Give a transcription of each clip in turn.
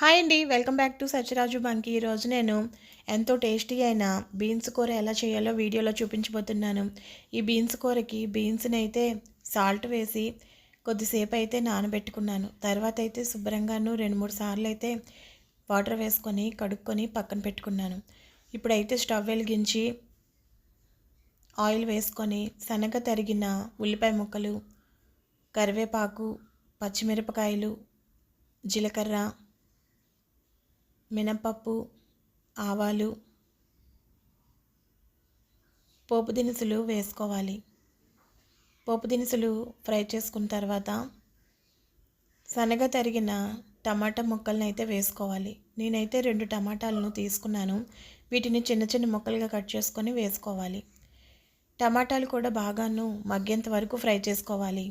Hi అండి welcome back to Satyaraju Banki ఈరోజు నేను ఎంతో టేస్టీ అయిన బీన్స్ కూర ఎలా చేయాలో వీడియోలో చూపించబోతున్నాను. ఈ బీన్స్ కూరకి బీన్స్ని అయితే సాల్ట్ వేసి కొద్దిసేపు అయితే నానబెట్టుకున్నాను. తర్వాత అయితే శుభ్రంగాను రెండు మూడు సార్లు అయితే వాటర్ వేసుకొని కడుక్కొని పక్కన పెట్టుకున్నాను. ఇప్పుడైతే స్టవ్ వెలిగించి ఆయిల్ వేసుకొని సన్నగ తరిగిన ఉల్లిపాయ ముక్కలు కరివేపాకు పచ్చిమిరపకాయలు జీలకర్ర మినపప్పు ఆవాలు పోపు దినుసులు వేసుకోవాలి. పోపు దినుసులు ఫ్రై చేసుకున్న తర్వాత సన్నగా తరిగిన టమాటా ముక్కలను అయితే వేసుకోవాలి. నేనైతే రెండు టమాటాలను తీసుకున్నాను. వీటిని చిన్న చిన్న ముక్కలుగా కట్ చేసుకొని వేసుకోవాలి. టమాటాలు కూడా బాగాను మగ్గేంత వరకు ఫ్రై చేసుకోవాలి.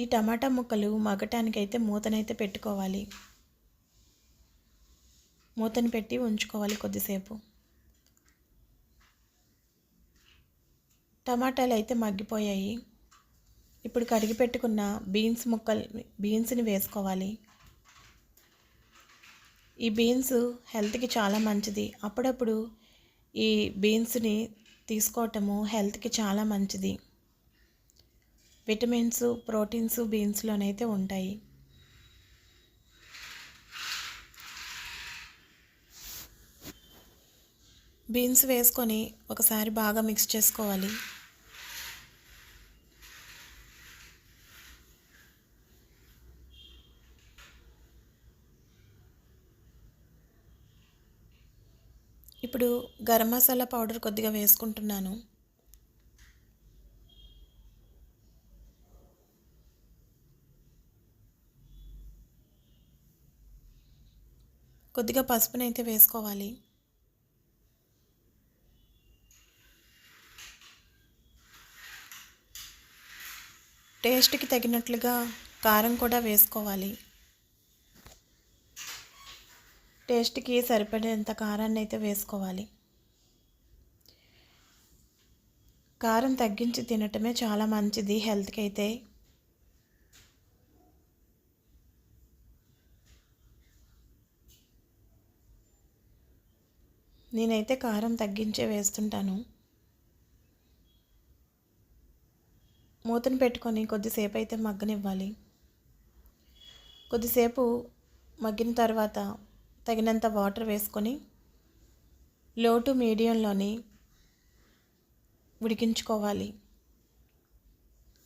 ఈ టమాటా ముక్కలు మగ్గటానికైతే మూతనైతే పెట్టుకోవాలి. మూతను పెట్టి ఉంచుకోవాలి కొద్దిసేపు. టమాటాలు అయితే మగ్గిపోయాయి. ఇప్పుడు కడిగి పెట్టుకున్న బీన్స్ ముక్కలు బీన్స్ని వేసుకోవాలి. ఈ బీన్స్ హెల్త్కి చాలా మంచిది. అప్పుడప్పుడు ఈ బీన్స్ని తీసుకోవటము హెల్త్కి చాలా మంచిది. విటమిన్స్ ప్రోటీన్స్ బీన్స్లోనైతే ఉంటాయి. బీన్స్ వేసుకొని ఒకసారి బాగా మిక్స్ చేసుకోవాలి. ఇప్పుడు గరం మసాలా పౌడర్ కొద్దిగా వేసుకుంటున్నాను. కొద్దిగా పసుపుని అయితే వేసుకోవాలి. టేస్ట్కి తగినట్లుగా కారం కూడా వేసుకోవాలి. టేస్ట్కి సరిపడేంత కారాన్ని అయితే వేసుకోవాలి. కారం తగ్గించి తినటమే చాలా మంచిది హెల్త్కి అయితే నేనైతే కారం తగ్గించే వేస్తుంటాను. మూతను పెట్టుకొని కొద్దిసేపు అయితే మగ్గనివ్వాలి. కొద్దిసేపు మగ్గిన తర్వాత తగినంత వాటర్ వేసుకొని లో టు మీడియంలోని ఉడికించుకోవాలి.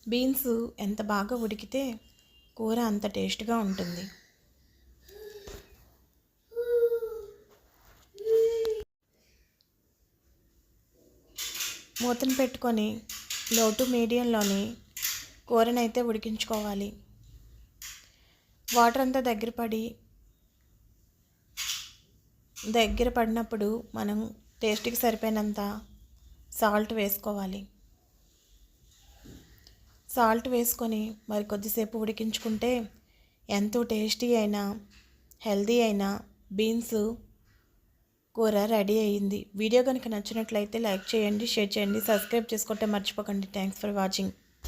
బీన్స్ ఎంత బాగా ఉడికితే కూర అంత టేస్ట్గా ఉంటుంది. మూతను పెట్టుకొని లో టు మీడియంలోని కూరనైతే ఉడికించుకోవాలి. వాటర్ అంతా దగ్గర పడి దగ్గర పడినప్పుడు మనం టేస్ట్కి సరిపోయినంత సాల్ట్ వేసుకోవాలి. సాల్ట్ వేసుకొని మరి కొద్దిసేపు ఉడికించుకుంటే ఎంతో టేస్టీ అయినా హెల్దీ అయినా బీన్స్ కూర రెడీ అయ్యింది వీడియో కనుక నచ్చినట్లయితే లైక్ చేయండి షేర్ చేయండి సబ్స్క్రైబ్ చేసుకుంటే మర్చిపోకండి. Thanks for watching.